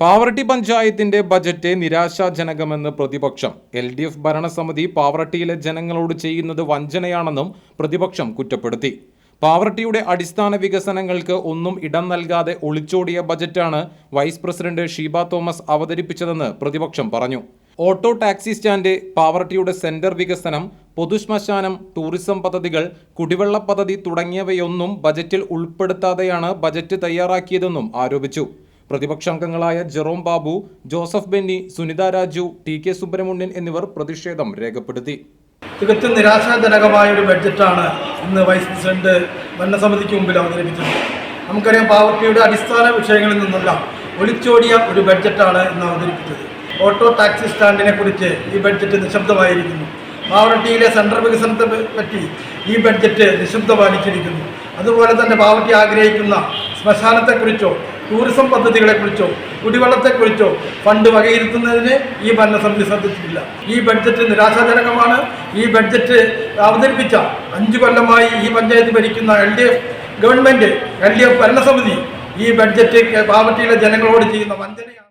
പാവറട്ടി പഞ്ചായത്തിന്റെ ബജറ്റ് നിരാശാജനകമെന്ന് പ്രതിപക്ഷം. L D F ഭരണസമിതി പാവറട്ടിയിലെ ജനങ്ങളോട് ചെയ്യുന്നത് വഞ്ചനയാണെന്നും പ്രതിപക്ഷം കുറ്റപ്പെടുത്തി. പാവറട്ടിയുടെ അടിസ്ഥാന വികസനങ്ങൾക്ക് ഒന്നും ഇടം നൽകാതെ ഒളിച്ചോടിയ ബജറ്റാണ് വൈസ് പ്രസിഡന്റ് ഷീബ തോമസ് അവതരിപ്പിച്ചതെന്ന് പ്രതിപക്ഷം പറഞ്ഞു. ഓട്ടോ ടാക്സി സ്റ്റാൻഡ് പാവറട്ടിയുടെ സെന്റർ വികസനം പൊതുശ്മശാനം ടൂറിസം പദ്ധതികൾ കുടിവെള്ള പദ്ധതി തുടങ്ങിയവയൊന്നും ബജറ്റിൽ ഉൾപ്പെടുത്താതെയാണ് ബജറ്റ് തയ്യാറാക്കിയതെന്നും ആരോപിച്ചു. പ്രതിപക്ഷാംഗങ്ങളായ ജെറോം ബാബു ജോസഫ് ബെന്നി സുനിത രാജു ടി കെ സുബ്രഹ്മണ്യൻ എന്നിവർ പ്രതിഷേധം രേഖപ്പെടുത്തി. തികച്ചും നിരാശാജനകമായ ഒരു ബഡ്ജറ്റാണ് ഇന്ന് വൈസ് പ്രസിഡന്റ് ഭരണസമിതിക്ക് മുമ്പിൽ അവതരിപ്പിച്ചത്. നമുക്കറിയാം പാവർട്ടിയുടെ അടിസ്ഥാന വിഷയങ്ങളിൽ നിന്നെല്ലാം ഒളിച്ചോടിയ ഒരു ബഡ്ജറ്റാണ് ഇന്ന് അവതരിപ്പിച്ചത്. ഓട്ടോ ടാക്സി സ്റ്റാൻഡിനെ കുറിച്ച് ഈ ബഡ്ജറ്റ് നിശബ്ദമായിരിക്കുന്നു. പാവർട്ടിയിലെ സെൻട്രൽ വികസനത്തെ പറ്റി ഈ ബഡ്ജറ്റ് നിശബ്ദ പാലിച്ചിരിക്കുന്നു അതുപോലെ തന്നെ പാവർട്ടി ആഗ്രഹിക്കുന്ന ശ്മശാനത്തെക്കുറിച്ചോ ടൂറിസം പദ്ധതികളെക്കുറിച്ചോ കുടിവെള്ളത്തെക്കുറിച്ചോ ഫണ്ട് വകയിരുത്തുന്നതിന് ഈ ഭരണസമിതി ശ്രദ്ധിച്ചിട്ടില്ല. ഈ ബഡ്ജറ്റ് നിരാശാജനകമാണ്. ഈ ബഡ്ജറ്റ് അവതരിപ്പിച്ച അഞ്ചു കൊല്ലമായി ഈ പഞ്ചായത്ത് ഭരിക്കുന്ന L D F government L D F ഭരണസമിതി ഈ ബഡ്ജറ്റ് പാവട്ടിയിലെ ജനങ്ങളോട് ചെയ്യുന്ന വഞ്ചനയാണ്.